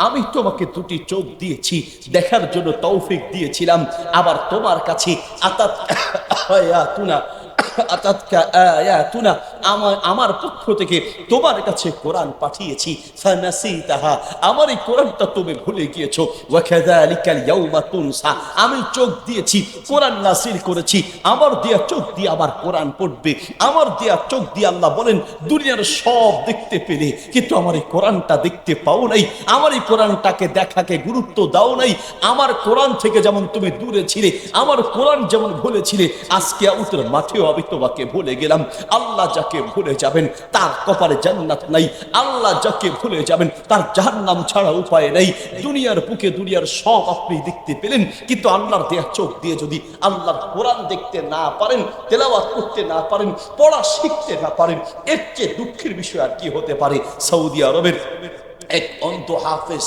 আমি তোমাকে দুটি চোখ দিয়েছি, দেখার জন্য তৌফিক দিয়েছিলাম। আবার তোমার কাছে আতাত আয়াতুনা আতাতকা আয়াতুনা আমার আমার পক্ষ থেকে তোমার কাছে কোরআন পাঠিয়েছি। ফানাসিতাহা, আমার এই কোরআনটা তুমি ভুলে গিয়েছো। আমি চোখ দিয়েছি, কোরআন নাসিল করেছি। আমার দেয়া চোখ দিয়ে আবার কোরআন পড়বে। আমার দেয়া চোখ দিয়ে আল্লাহ বলেন, দুনিয়ার সব দেখতে পেলে, কিন্তু আমার এই কোরআনটা দেখতে পাও নাই। আমার এই কোরআনটাকে দেখাকে গুরুত্ব দাও নাই। আমার কোরআন থেকে যেমন তুমি দূরে ছিলে, আমার কোরআন যেমন ভুলেছিলে আজকে উত্তর মাঠেও আমি তোমাকে ভুলে গেলাম। আল্লাহ যাকে ভুলে যাবেন, তার কপালে জান্নাত নাই। আল্লাহ যাকে ভুলে যাবেন, তার জাহান্নাম ছাড়া উপায় দুনিয়ার বুকে দুনিয়ার সব আপনি দেখতে পেলেন, কিন্তু আল্লাহর দেয়া চোখ দিয়ে যদি আল্লাহর কোরআন দেখতে না পারেন, তেলাওয়াত করতে না পারেন, পড়া শিখতে না পারেন, এর চেয়ে দুঃখের বিষয় আর কি হতে পারে? সৌদি আরবের এক অন্ত হাফেজ,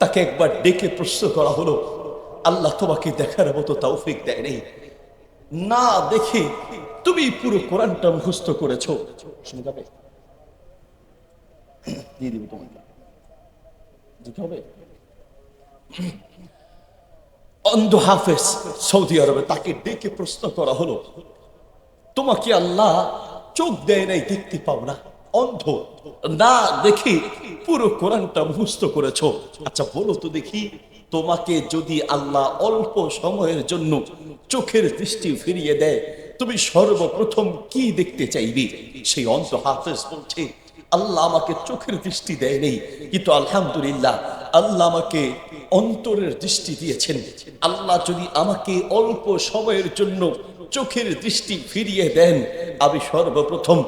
তাকে একবার ডেকে প্রশ্ন করা হলো, আল্লাহ তোমাকে দেখার মতো তৌফিক দেয় নেই। না, দেখে। তুমি পুরো কোরআনটা মুখস্থ করেছ। শুনে যাবে? দিয়ে তোমাকে। হবে? অন্ধ হাফেজ সৌদি আরবে তাকে ডেকে প্রশ্ন করা হলো, তোমাকে আল্লাহ চোখ দেয় নাই, দেখতে পাও না, অন্ধ? না, দেখি, পুরো কোরআনটা মুখস্থ করেছ। আচ্ছা বলো তো দেখি। তোমাকে যদি আল্লাহ অল্প সময়ের জন্য চোখের দৃষ্টি ফিরিয়ে দেয়, তুমি সর্বপ্রথম কি দেখতে চাইবে? সেই অন্ধ হাফেজ বলছে, আল্লাহ আমাকে চোখের দৃষ্টি দেয় নেই কিন্তু আলহামদুলিল্লাহ আল্লাহ আমাকে অন্তরের দৃষ্টি দিয়েছেন। আল্লাহ যদি আমাকে অল্প সময়ের জন্য চোখের দৃষ্টি ফিরিয়ে দেন, আমি সর্বপ্রথম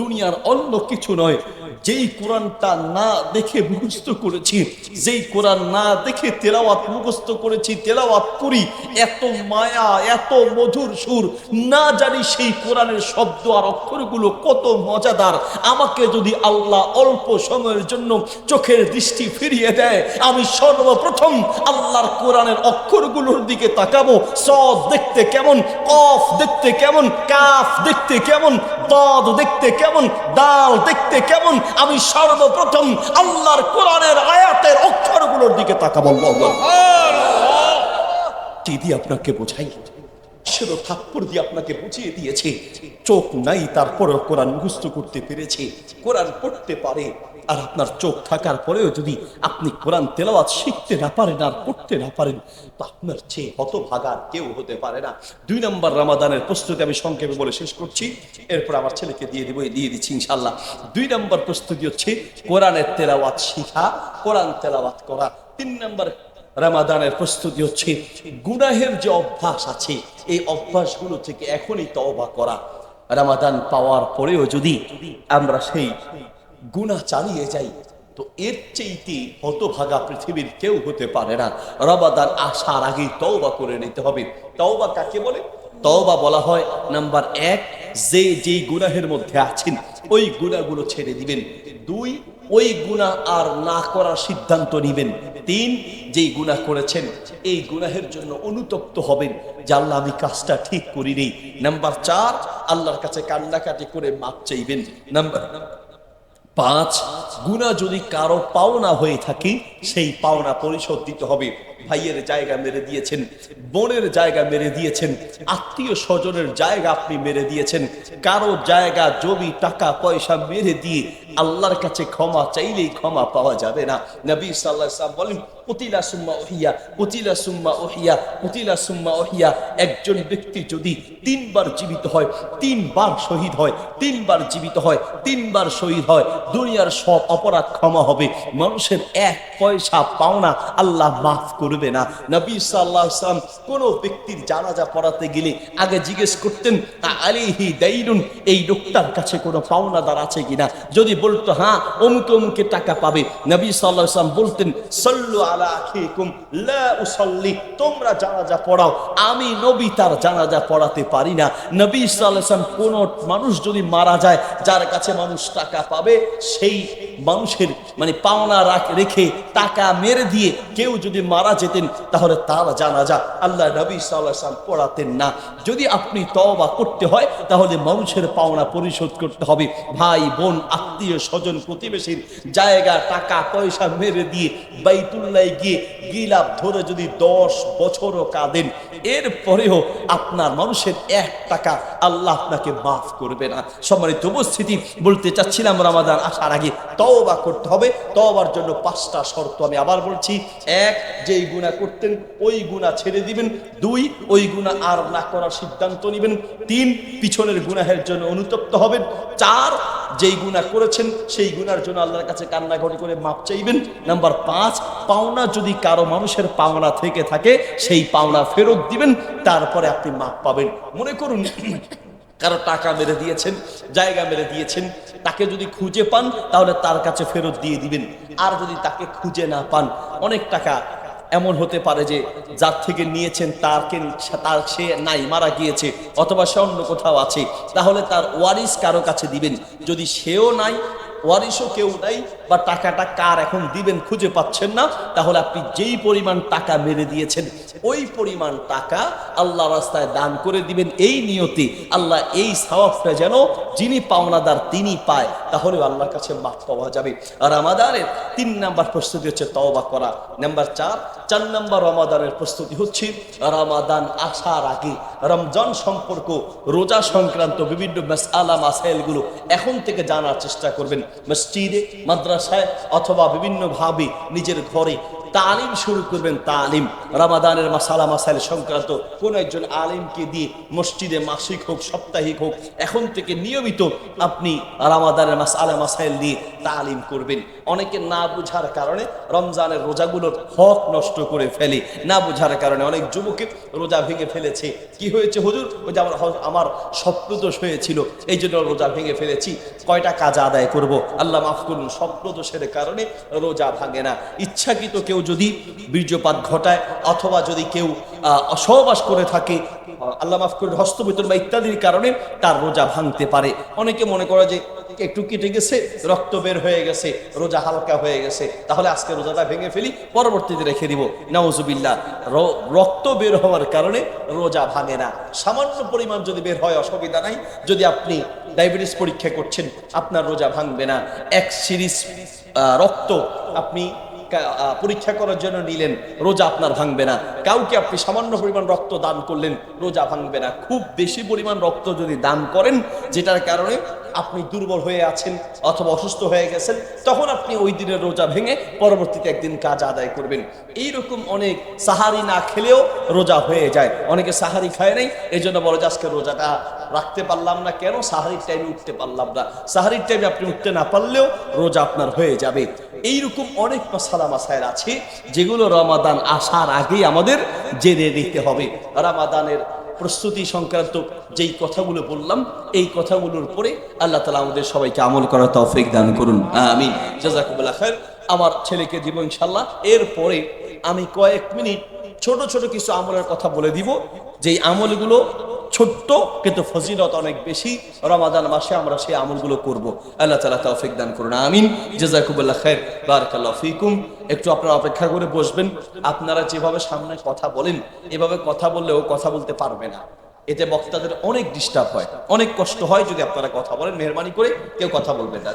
দুনিয়ার অন্য কিছু নয় যেই কোরআনটা না দেখে মুখস্থ করেছি, যেই কোরআন না দেখে তেলাওয়াত মুখস্থ করেছি, তেলাওয়াত করি, এত মায়া, এত মধুর সুর, না জানি সেই কোরআনের শব্দ আর অক্ষরগুলো কত মজাদার। আমাকে যদি আল্লাহ অল্প সময়ের জন্য চোখের দৃষ্টি ফিরিয়ে দেয়, আমি সর্বপ্রথম আল্লাহর কোরআনের অক্ষরগুলোর দিকে তাকাবো। সদ দেখতে কেমন, কফ দেখতে কেমন, কাফ দেখতে কেমন দদ দেখতে কেমন ডাল দেখতে কেমন, আমি সর্বপ্রথম আল্লাহর কোরআনের আয়াতের অক্ষরগুলোর দিকে তাকাবো দিদি আপনাকে বোঝাই? সেও ঠাকুর দিয়ে আপনাকে বুঝিয়ে দিয়েছে, চোখ নাই তারপরে কোরআন মুখস্থ করতে পেরেছে, কোরআন পড়তে পারে আর আপনার চোখ থাকার পরেও যদি আপনি কোরআন তেলাওয়াত শিখতে না পারেন আর পড়তে না পারেন, তো আপনার চেয়ে হতভাগার কেউ হতে পারে না। দুই নম্বর রামাদানের প্রস্তুতি আমি সংক্ষেপে বলে শেষ করছি। এরপর আমার ছেলেকে দিয়ে দিব দিয়ে দিচ্ছি ইনশাল্লাহ দুই নম্বর প্রস্তুতি হচ্ছে কোরআনের তেলাওয়াত শিখা, কোরআন তেলাওয়াত করা। তিন নম্বর রামাদানের প্রস্তুতি হচ্ছে গুনাহের যে অভ্যাস আছে, এই অভ্যাসগুলো থেকে এখনই তওবা করা। রামাদান পাওয়ার পরেও যদি আমরা সেই গুনাহ চালিয়ে যাই, তো এর চেয়েতে হতভাগা পৃথিবীর কেউ হতে পারে না। রমাদান আসার আগেই তওবা করে নিতে হবে। তওবা কাকে বলে? তওবা বলা হয়, নাম্বার এক, যে যেই গুনাহের মধ্যে আছেন, ওই গুনাহগুলো ছেড়ে দিবেন। দুই, ওই গুনাহ আর না করার সিদ্ধান্ত নিবেন। তিন, যেই গুনাহ করেছেন, এই গুনাহের জন্য অনুতপ্ত হবেন যে আল্লাহ আমি কাজটা ঠিক করিনি। নাম্বার চার, আল্লাহর কাছে কান্নাকাটি করে মাপ চাইবেন। নাম্বার পাঁচ গুণা যদি কারও পাওনা হয়ে থাকে সেই পাওনা পরিশোধ দিতে হবে। ভাইয়ের জায়গা মেরে দিয়েছেন, বোনের জায়গা মেরে দিয়েছেন, আত্মীয় স্বজনের জায়গা আপনি মেরে দিয়েছেন, কারও জায়গা, জমি, টাকা, পয়সা মেরে দিয়ে আল্লাহর কাছে ক্ষমা চাইলেই ক্ষমা পাওয়া যাবে না। নবী সাল্লাহ বলেন পুতিলা সুম্মা ওহিয়া পুতিলা সুম্মা ওহিয়া পুতিলা সুম্মা ওহিয়া একজন ব্যক্তি যদি তিনবার জীবিত হয়, তিনবার শহীদ হয়, তিনবার জীবিত হয়, তিনবার শহীদ হয়, দুনিয়ার সব অপরাধ ক্ষমা হবে। মানুষের এক পয়সা পাওনা আল্লাহ মাফ করবে না। নবী সাল্লাহ সাল্লাম কোন ব্যক্তির জানাজা পড়াতে গেলে আগে জিজ্ঞেস করতেন আলিহি দাইনুন, এই লোকটার কাছে কোনো পাওনাদার আছে কিনা? যদি বলতো হ্যাঁ অমুকে অমুকে টাকা পাবে। নবী সাল্লাহ সাল্লাম বলতেন, সল্লু আলা আখিকুম তোমরা জানাজা পড়াও। আমি নবী তার জানাজা পড়াতে পারি না। নবী সাল্লাহ সাল্লাম কোন মানুষ যদি মারা যায়, যার কাছে মানুষ টাকা পাবে, সেই মানুষের মানে পাওনা রেখে টাকা মেরে দিয়ে কেউ যদি মারা যেতেন, তাহলে তার জানাজা আল্লাহ নবী সাল্লাম পড়াতেন না। যদি আপনি তওবা করতে হয়, তাহলে মানুষের পাওনা পরিশোধ করতে হবে। ভাই, বোন, আত্মীয় স্বজন প্রতিবেশীর জায়গা, টাকা, পয়সা মেরে দিয়ে বাইতুল্লায় গিয়ে গিলাপ ধরে যদি দশ বছরও কাঁদেন, এরপরেও আপনার মানুষের এক টাকা আল্লাহ আপনাকে মাফ করবে না। সম্মানিত উপস্থিতি, বলতে চাচ্ছিলাম রামাদান আসার আগে তওবা করতে হবে। তওবার জন্য পাঁচটা শর্ত আমি আবার বলছি। এক, যেই গুণা করতেন, ওই গুণা ছেড়ে দিবেন। দুই, ওই গুণা আর না করার সিদ্ধান্ত নেবেন। তিন, পিছনের গুনাহের জন্য অনুতপ্ত হবেন। চার, যেই গুণা করেছেন, সেই গুনার জন্য আল্লাহর কাছে কান্নাকাটি করে মাপ চাইবেন। নাম্বার পাঁচ, পাওনা যদি কারও মানুষের পাওনা থেকে থাকে, সেই পাওনা ফেরত দিবেন, তারপরে আপনি মাপ পাবেন। মনে করুন, কারও টাকা মেরে দিয়েছেন, জায়গা মেরে দিয়েছেন, তাকে যদি খুঁজে পান, তাহলে তার কাছে ফেরত দিয়ে দিবেন। আর যদি তাকে খুঁজে না পান, অনেক টাকা এমন হতে পারে যে যার থেকে নিয়েছেন তার তারকে তার সে নাই, মারা গিয়েছে অথবা সে অন্য কোথাও আছে, তাহলে তার ওয়ারিস কারও কাছে দিবেন। যদি সেও নাই ওয়ারিসও কেউ নাই বা টাকাটা কার এখন দিবেন খুঁজে পাচ্ছেন না, তাহলে আপনি যেই পরিমাণ টাকা মেরে দিয়েছেন, ওই পরিমাণ টাকা আল্লাহ রাস্তায় দান করে দিবেন। এই নিয়তি, আল্লাহ এই সওয়াবটা যেন যিনি পাওনাদার তিনি পায়, তাহলেও আল্লাহর কাছে মাফ পাওয়া যাবে। আর আমাদের তিন নাম্বার প্রস্তুতি হচ্ছে তওবা করা। নাম্বার চার চার নাম্বার রমাদানের প্রস্তুতি হচ্ছে রমাদান আসার আগে রমজান সম্পর্ক, রোজা সংক্রান্ত বিভিন্ন মাসাইলগুলো এখন থেকে জানার চেষ্টা করবেন। মসজিদে মাদ্রাসায় অথবা বিভিন্নভাবে নিজের ঘরে তালিম শুরু করবেন, তালিম। রামাদানের মাসালা, মাসাইল সংক্রান্ত কোন একজন আলিমকে দিয়ে মসজিদে মাসিক হোক, সাপ্তাহিক হোক, এখন থেকে নিয়মিত আপনি রামাদানের মাসালা, মাসাইল দিয়ে তালিম করবেন। অনেকে না বুঝার কারণে রমজানের রোজাগুলোর হক নষ্ট করে ফেলে। না বুঝার কারণে অনেক যুবকে রোজা ভেঙে ফেলেছে। কি হয়েছে হুজুর? ওই যে আমার আমার স্বপ্নদোষ হয়েছিল, এই জন্য রোজা ভেঙে ফেলেছি। কয়টা কাজ আদায় করব? আল্লাহ মাফ করুন স্বপ্নদোষের কারণে রোজা ভাঙে না। ইচ্ছাকৃত কেউ যদি বীর্যপাত ঘটায় অথবা যদি কেউ আহ, অসহবাস করে থাকে আল্লাহ মাফ করুন হস্তবিতর বা ইত্যাদির কারণে তার রোজা ভাঙতে পারে। অনেকে মনে করে যে একটু কেটে গেছে রক্ত বের হয়ে গেছে রোজা হালকা হয়ে গেছে তাহলে আজকে রোজাটা ভেঙে ফেলি পরবর্তীতে রেখে দিব। নাউজুবিল্লাহ র- রক্ত বের হওয়ার কারণে রোজা ভাঙে না। সামান্য পরিমাণ যদি বের হয় অসুবিধা নাই। যদি আপনি ডায়াবেটিস পরীক্ষা করছেন আপনার রোজা ভাঙবে না। এক সিরিজ রক্ত আপনি পরীক্ষা করার জন্য নিলেন, রোজা আপনার ভাঙবে না। কাউকে আপনি সামান্য পরিমাণ রক্ত দান করলেন, রোজা ভাঙবে না। খুব বেশি পরিমাণ রক্ত যদি দান করেন, যেটার কারণে আপনি দুর্বল হয়ে আছেন অথবা অসুস্থ হয়ে গেছেন, তখন আপনি ওই দিনের রোজা ভেঙে পরবর্তীতে একদিন কাজ আদায় করবেন। এইরকম অনেক সাহারি না খেলেও রোজা হয়ে যায়। অনেকে সাহারি খায় নাই এই জন্য বলে যে আজকে রোজাটা রাখতে পারলাম না। কেন? সাহারির টাইমে উঠতে পারলাম না। সাহারির টাইমে আপনি উঠতে না পারলেও রোজা আপনার হয়ে যাবে। এইরকম অনেক মাসালা মাসাইল আছে, যেগুলো রমাদান আসার আগেই আমাদের জেনে নিতে হবে। রমাদানের প্রস্তুতি সংক্রান্ত যেই কথাগুলো বললাম, এই কথাগুলোর পরে আল্লাহ তালা আমাদের সবাইকে আমল করার তৌফিক দান করুন। আমি জাজাকুবুল্লাহ খান আমার ছেলেকে দিব ইনশাল্লাহ এরপরে আমি কয়েক মিনিট ছোট ছোট কিছু আমলের কথা বলে দিব। যেই আমলগুলো ছোট্ট, কিন্তু ফজিলত অনেক বেশি। রমাদান মাসে আমরা সেই আমলগুলো করব। আল্লাহ তালা তৌফিক দান করুন। আমিন। জাজাকুবুল্লাহ খায়ের বারাকাল্লাহ ফিকুম। একটু আপনারা অপেক্ষা করে বসবেন। আপনারা যেভাবে সামনে কথা বলেন, এভাবে কথা বললেও কথা বলতে পারবে না। এতে বক্তাদের অনেক ডিস্টার্ব হয়। অনেক কষ্ট হয় যদি আপনারা কথা বলেন। মেহরবানি করে কেউ কথা বলবেন না।